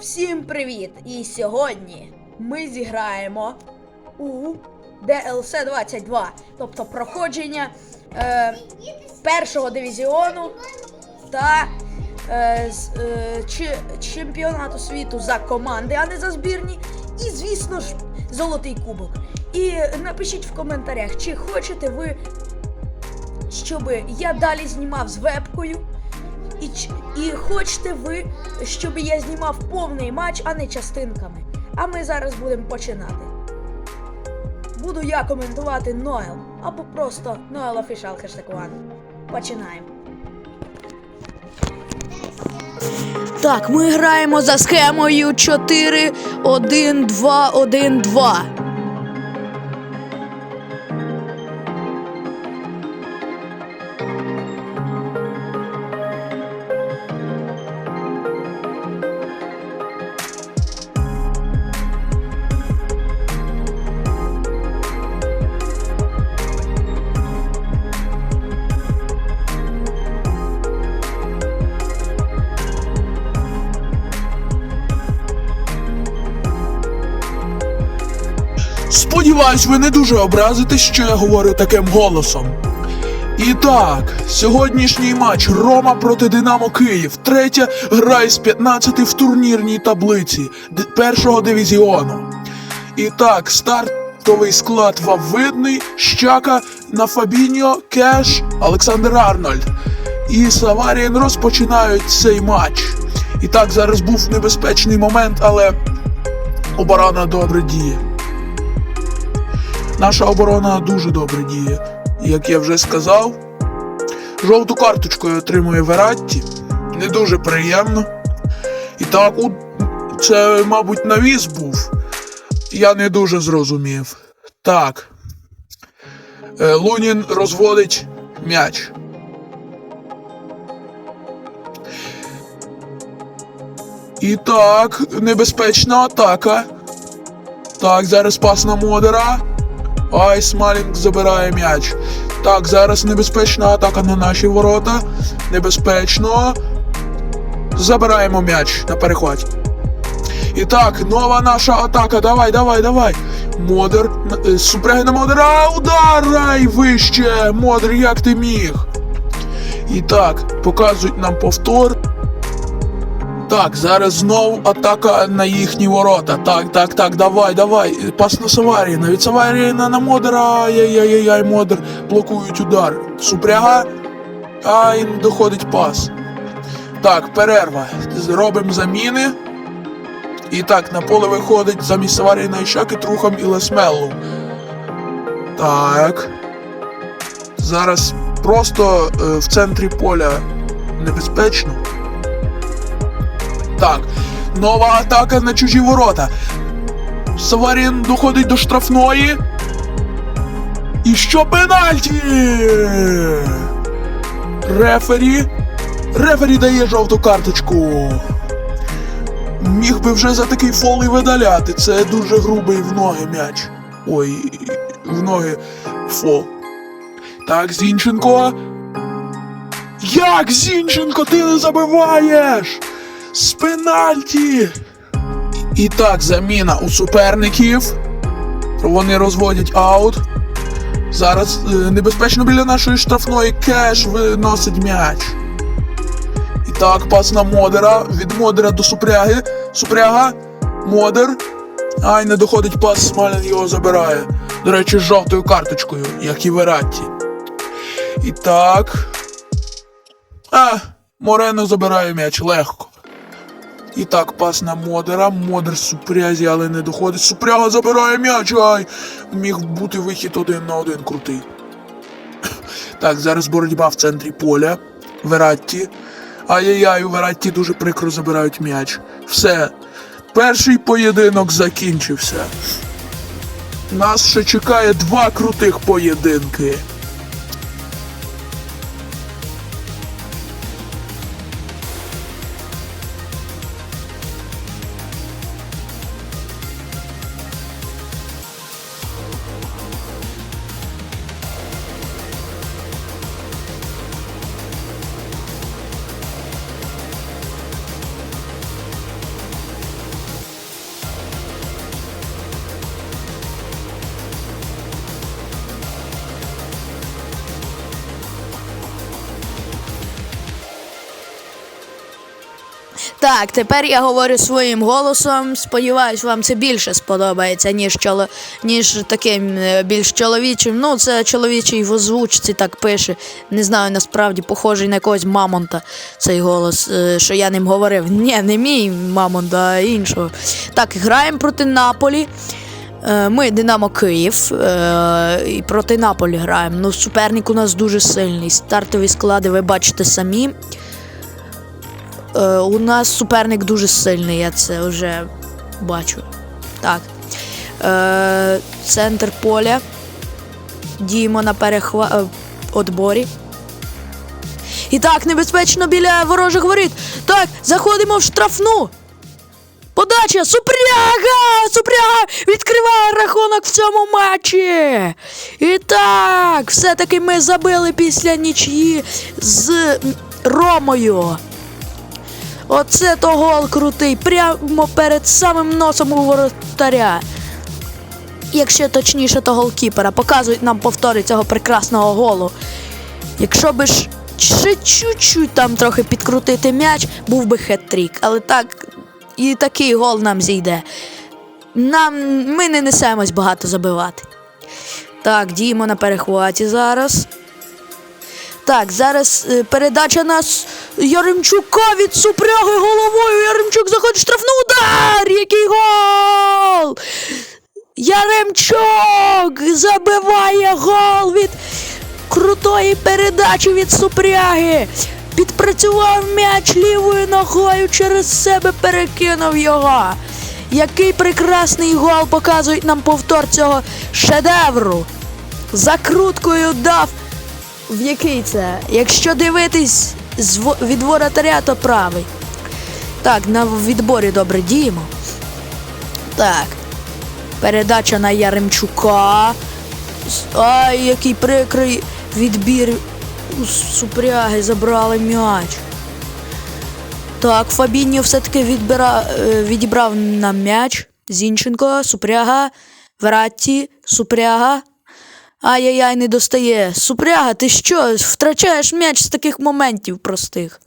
Всім привіт! І сьогодні ми зіграємо у DLC 22, тобто проходження е, першого дивізіону та е, е, чи, чемпіонату світу за команди, а не за збірні. І, звісно ж, золотий кубок. І напишіть в коментарях, чи хочете ви, щоб я далі знімав з вебкою. І, і хочете ви, щоб я знімав повний матч, а не частинками. А ми зараз будемо починати. Буду я коментувати Ноел або просто Ноел Official хештег One. Починаємо. Так, ми граємо за схемою 4 1 2 1 2. Сподіваюсь, ви не дуже образитесь, що я говорю таким голосом. І так, сьогоднішній матч Рома проти Динамо Київ. Третя гра із 15 в турнірній таблиці першого дивізіону. І так, стартовий склад вам видний. Щака на Фабіньо, Кеш, Олександр Арнольд. І Саварієн розпочинають цей матч. І так, зараз був небезпечний момент, але оборона добре діє. Наша оборона дуже добре діє. Як я вже сказав, жовту карточку отримує Вератті. Не дуже приємно. І так, це, мабуть, навіс був. Я не дуже зрозумів. Так. Е, Лунін розводить м'яч. І так, небезпечна атака. Так, зараз пас на Модера. Ай, Смалінг забирає м'яч. Так, зараз небезпечна атака на наші ворота. Небезпечно. Забираємо м'яч на перехваті. І так, нова наша атака. Давай, давай, давай. Модер. е, Супряги на Модера. Удар! Вище! Модер, як ти міг? І так, показують нам повтор. Так, зараз знову атака на їхні ворота. Так, так, так, давай, давай. Пас на Саваріна. Від Саваріна на Модера. Ай-яй-яй-яй, Модер. Блокують удар. Супряга. Ай, доходить пас. Так, перерва. Зробимо заміни. І так, на поле виходить замість Саваріна і Шаки Трухам і Лесмеллу. Так. Зараз просто е, в центрі поля небезпечно. Так, нова атака на чужі ворота. Саварін доходить до штрафної. І що пенальті? Рефері. Рефері дає жовту карточку. Міг би вже за такий фол і видаляти. Це дуже грубий в ноги м'яч. Ой, в ноги фол. Так, Зінченко. Як Зінченко, ти не забиваєш? З пенальті. І так, заміна у суперників. Вони розводять аут. Зараз е, небезпечно біля нашої штрафної кеш виносить м'яч. І так, пас на Модера. Від Модера до Супряги. Супряга. Модер. Ай, не доходить пас, Смалін його забирає. До речі, з жовтою карточкою, як і Вератті. І так. А, Морено забирає м'яч легко. І так, пас на Модера. Модер супрязі, але не доходить. Супряга забирає м'яч. Ай! Міг бути вихід один на один крутий. Так, зараз боротьба в центрі поля. Вератті. Ай-яй-яй, у Вератті дуже прикро забирають м'яч. Все. Перший поєдинок закінчився. Нас ще чекає два крутих поєдинки. Так, тепер я говорю своїм голосом. Сподіваюсь, вам це більше сподобається, ніж чоло... ніж таким е, більш чоловічим. Ну, це чоловічий в озвучці так пише. Не знаю, насправді похожий на якогось мамонта цей голос, е, що я ним говорив. Ні, не мій мамонт, а іншого. Так, граємо проти Наполі. Е, Ми Динамо Київ і проти Наполі граємо. Ну, суперник у нас дуже сильний. Стартові склади ви бачите самі. Е, у нас суперник дуже сильний, я це вже бачу. Так. Е, центр поля. Діємо на перехва... е, отборі. І так, небезпечно біля ворожих воріт. Так, заходимо в штрафну. Подача! Супряга! Супряга відкриває рахунок в цьому матчі. І так, все-таки ми забили після нічї з Ромою. Оце то гол крутий, прямо перед самим носом у воротаря. Якщо точніше, то голкіпера. Показують нам повтори цього прекрасного голу. Якщо би ж ще чуть-чуть там трохи підкрутити м'яч, був би хет-трік. Але так, і такий гол нам зійде. Нам ми не несемось багато забивати. Так, діємо на перехваті зараз. Так, зараз е, передача на С- Яремчука від супряги головою. Яремчук заходить в штрафну удар! Який гол! Яремчук забиває гол від крутої передачі від супряги. Підпрацював м'яч лівою ногою через себе перекинув його. Який прекрасний гол показують нам повтор цього шедевру. Закруткою дав в який це? Якщо дивитись від воротаря, то правий. Так, на відборі добре діємо. Так. Передача на Яремчука. Ай, який прикрий відбір. У супряги забрали м'яч. Так, Фабіньо все-таки відбира... е, відібрав нам м'яч. Зінченко, Супряга, Вератті, Супряга. Ай-яй-яй, не достає. Супряга, ти що? Втрачаєш м'яч з таких моментів простих.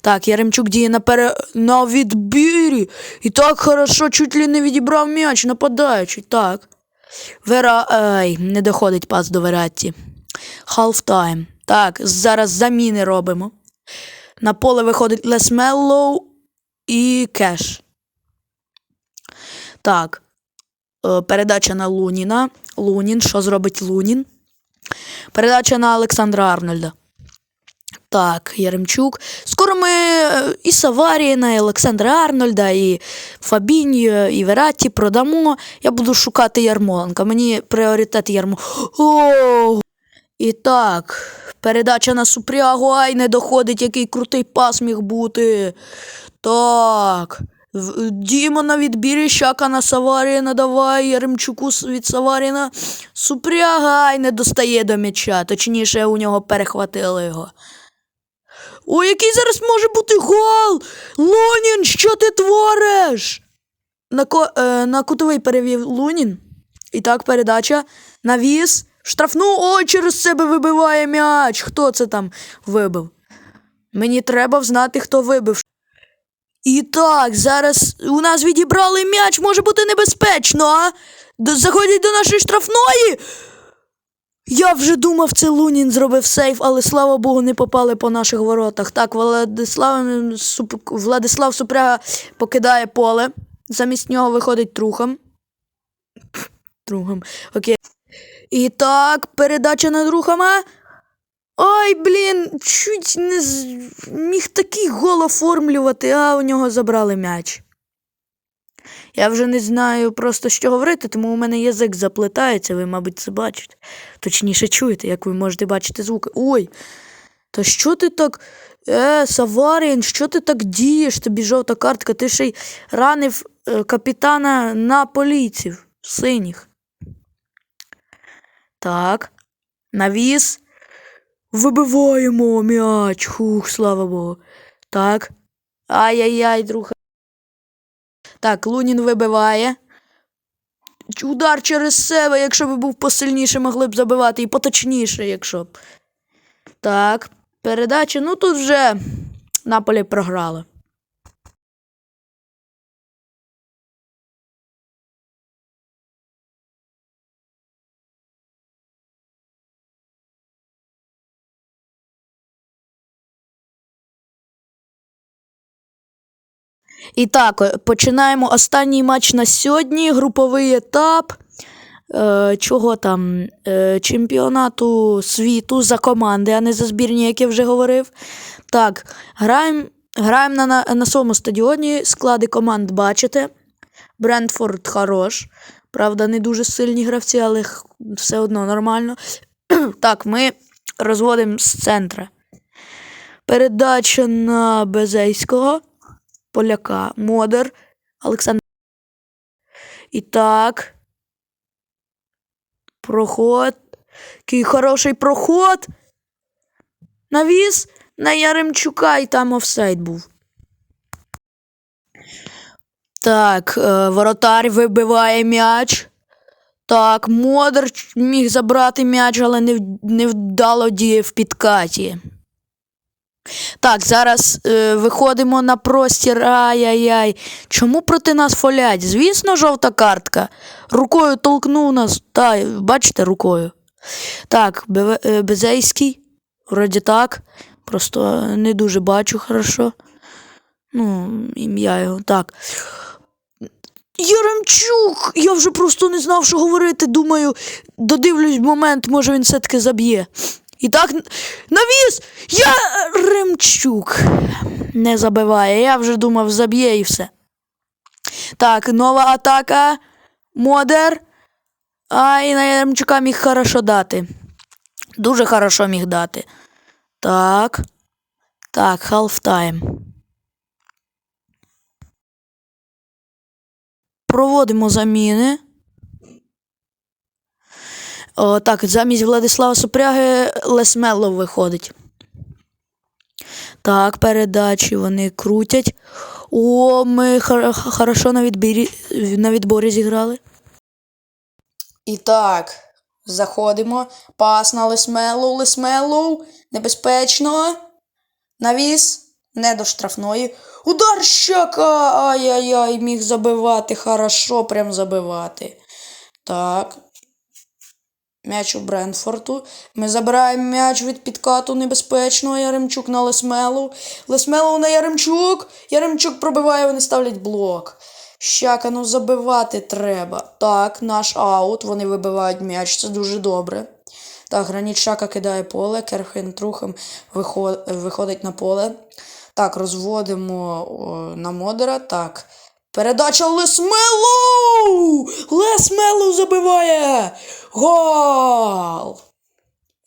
Так, Яремчук діє на, пере... на відбірі. І так хорошо, чуть ли не відібрав м'яч, нападаючий. Так. Вера. Ай, не доходить пас до Вератті. Халфтайм. Так, зараз заміни робимо. На поле виходить Лес Меллоу і Кеш. Так. Е, Передача на Луніна. Лунін. Що зробить Лунін? Передача на Олександра Арнольда. Так, Яремчук. Скоро ми е, і Саваріна, і Олександра Арнольда, і Фабіньо, і Вератті продамо. Я буду шукати Ярмоленка. Мені пріоритет Ярмо. О! І так, передача на Супрягу. Ай, не доходить, який крутий пас міг бути. Так. В- Діємо на відбірі, на Саваріна, давай, Яремчуку від Саваріна. Супрягай, не достає до м'яча. Точніше, у нього перехватили його. О, який зараз може бути гол! Лунін, що ти твориш? На, ко, е, на кутовий перевів Лунін. І так, передача. Навіс. Штрафну. Ой, через себе вибиває м'яч. Хто це там вибив? Мені треба знати, хто вибив. І так, зараз у нас відібрали м'яч, може бути небезпечно, а? Заходять до нашої штрафної. Я вже думав, це Лунін зробив сейф, але слава Богу, не попали по наших воротах. Так, Владислав, Суп... Владислав Супряга покидає поле. Замість нього виходить Трухом. Трухом. Окей. І так, передача на Трухома. Ой, блін, чуть не міг такий гол оформлювати, а у нього забрали м'яч. Я вже не знаю просто що говорити, тому у мене язик заплетається, ви, мабуть, це бачите. Точніше, чуєте, як ви можете бачити звуки. Ой, та що ти так. Е, Саварін, що ти так дієш? Тобі жовта картка, ти ще й ранив е, капітана наполійців синіх. Так. Навіс. Вибиваємо м'яч. Хух, слава Богу. Так. Ай-яй-яй, друга. Так, Лунін вибиває. Удар через себе, якщо б був посильніше, могли б забивати, і поточніше, якщо б. Так, передача. Ну тут вже Наполі програли. І так, е, починаємо останній матч на сьогодні. Груповий етап. Е, чого там? Е, чемпіонату світу за команди, а не за збірні, як я вже говорив. Так, граємо граємо на, на, на своєму стадіоні. Склади команд бачите. Брентфорд хорош. Правда, не дуже сильні гравці, але все одно нормально. так, ми розводимо з центра. Передача на Безейського. Поляка. Модер. Олександр. І так. Проход. Який хороший проход. Навіс на Яремчука, і там офсайд був. Так, е, воротар вибиває м'яч. Так, Модер міг забрати м'яч, але не, в- невдало діє в підкаті. Так, зараз е, виходимо на простір. Ай-яй-яй. Чому проти нас фолять? Звісно, жовта картка. Рукою толкнув нас. Та, бачите, рукою. Так, Безейський. Вроді так. Просто не дуже бачу хорошо. Ну, ім'я його. Так. Яремчук! Я вже просто не знав, що говорити. Думаю, додивлюсь момент, може він все-таки заб'є. І так, навіс! Яремчук не забиває. Я вже думав, заб'є і все. Так, нова атака. Модер. Ай, на Яремчука міг хорошо дати. Дуже хорошо міг дати. Так. Так, халфтайм. Проводимо заміни. О, так, замість Владислава Супряги Лесмело виходить. Так, передачі вони крутять. О, ми хор- хорошо на відбірі, на відборі зіграли. І так, заходимо. Пас на Лесмелоу, Лесмелоу. Небезпечно. Навіс. Не до штрафної. Удар щака! Ай-яй-яй, міг забивати. Хорошо прям забивати. Так. М'яч у Бренфорту. Ми забираємо м'яч від підкату небезпечного. Яремчук на Лесмелу. Лесмелу на Яремчук. Яремчук пробиває, вони ставлять блок. Щака, ну забивати треба. Так, наш аут. Вони вибивають м'яч, це дуже добре. Так, Граніт Шака кидає поле, Керхен трухом виходить на поле. Так, розводимо на модера. Так. Передача Лесмелу! Лесмелу забиває! Гол!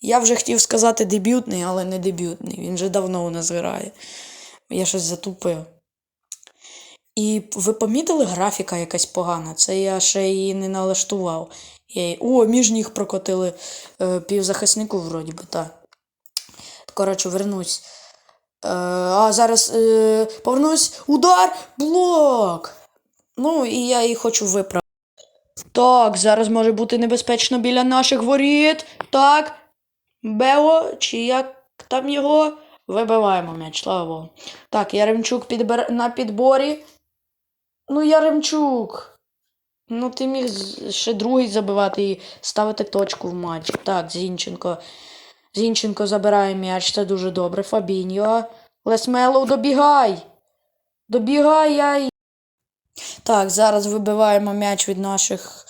Я вже хотів сказати дебютний, але не дебютний. Він вже давно у нас грає. Я щось затупив. І ви помітили графіка якась погана? Це я ще її не налаштував. Я. О, між ніг прокотили е, півзахиснику, вроді би, так. Коротше, вернусь. Е, а зараз е, повернусь. Удар! Блок! Ну, і я її хочу виправити. Так, зараз може бути небезпечно біля наших воріт. Так. Бео, чи як там його? Вибиваємо м'яч, слава Богу. Так, Яремчук підбер... на підборі. Ну, Яремчук. Ну, ти міг ще другий забивати і ставити точку в матчі. Так, Зінченко. Зінченко забирає м'яч, це дуже добре. Фабіньо. Лесмелоу, добігай! Добігай, яй! Так, зараз вибиваємо м'яч від наших.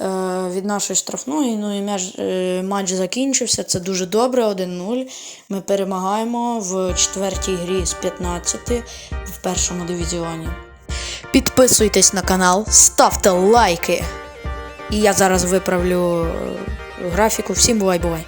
Е, від нашої штрафної. Ну і м'яч, е, матч закінчився. Це дуже добре. 1-0. Ми перемагаємо в четвертій грі з 15 в першому дивізіоні. Підписуйтесь на канал, ставте лайки. І я зараз виправлю е, графіку. Всім бувай, бувай.